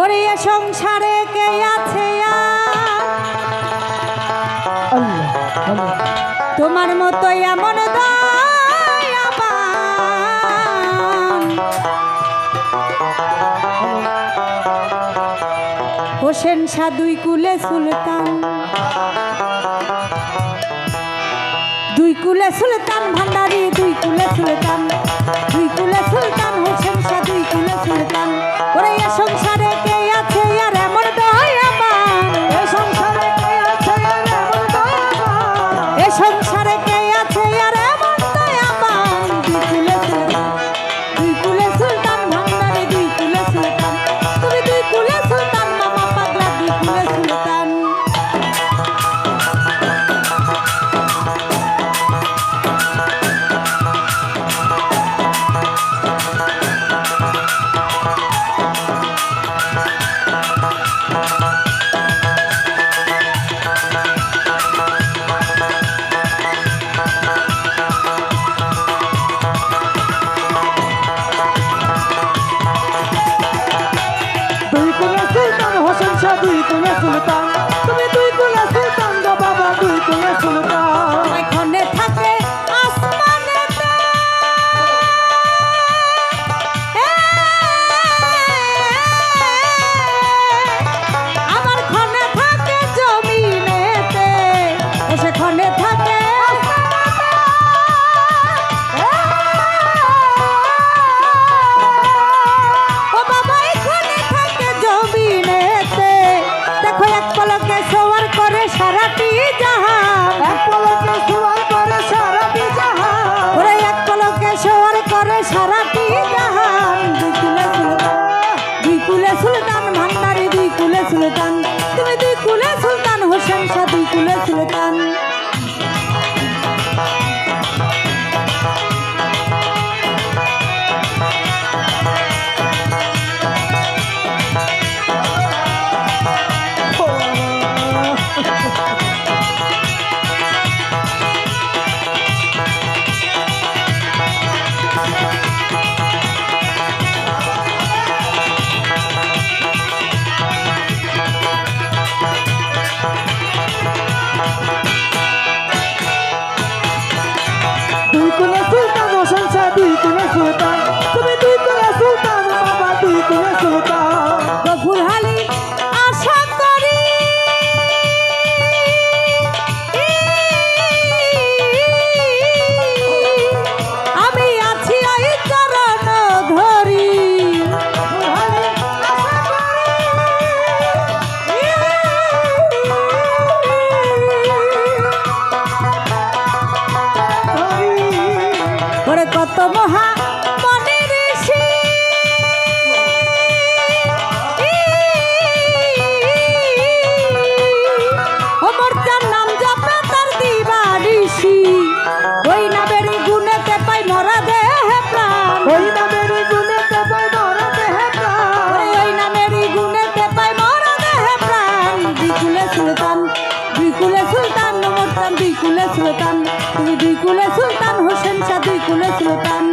ওরে সংসারে কে আছে তোমার মতো এমন হোসেন সাধুই কুলে সুলতান। দুই কুলে সুলতান ভান্ডারি, দুই কুলে সুলতান। দুই কুলে সুলতান, হোসেন শাহ দুই কুলে সুলতান। ওরে সংসারে 一个人喝了 সারা বিকুলে সুলতান বিকুলে সুলতান নমস্তান বিকুলে সুলতান। তুমি বিকুলে সুলতান হোসেন শাহ বিকুলে সুলতান।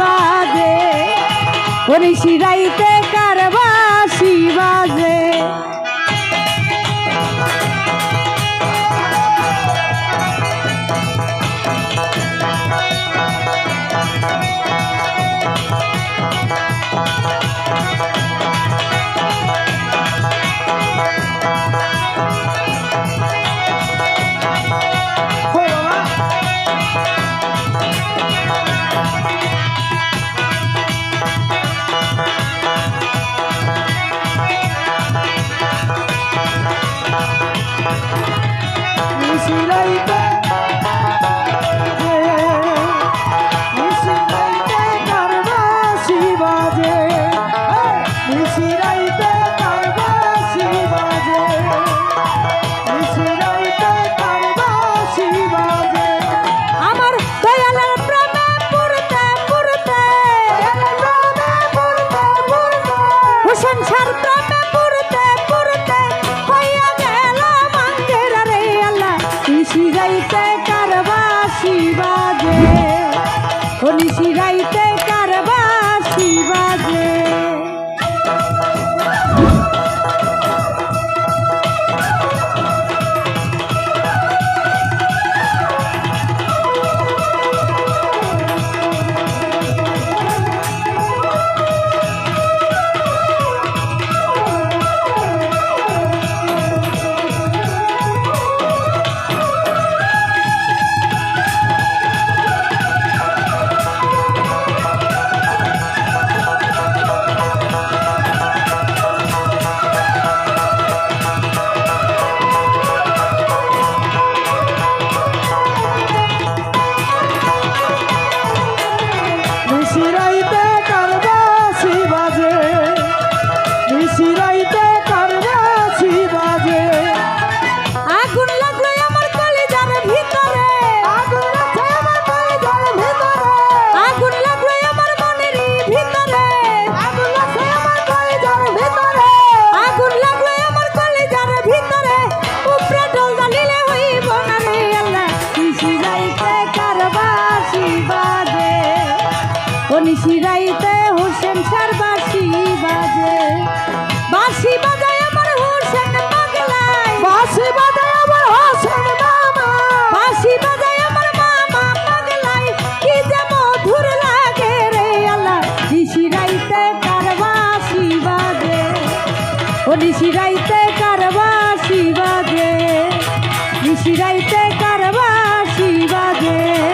বাদে। করে শিরাইতে কারবা মিশিলাইতে কারবাসী বাজে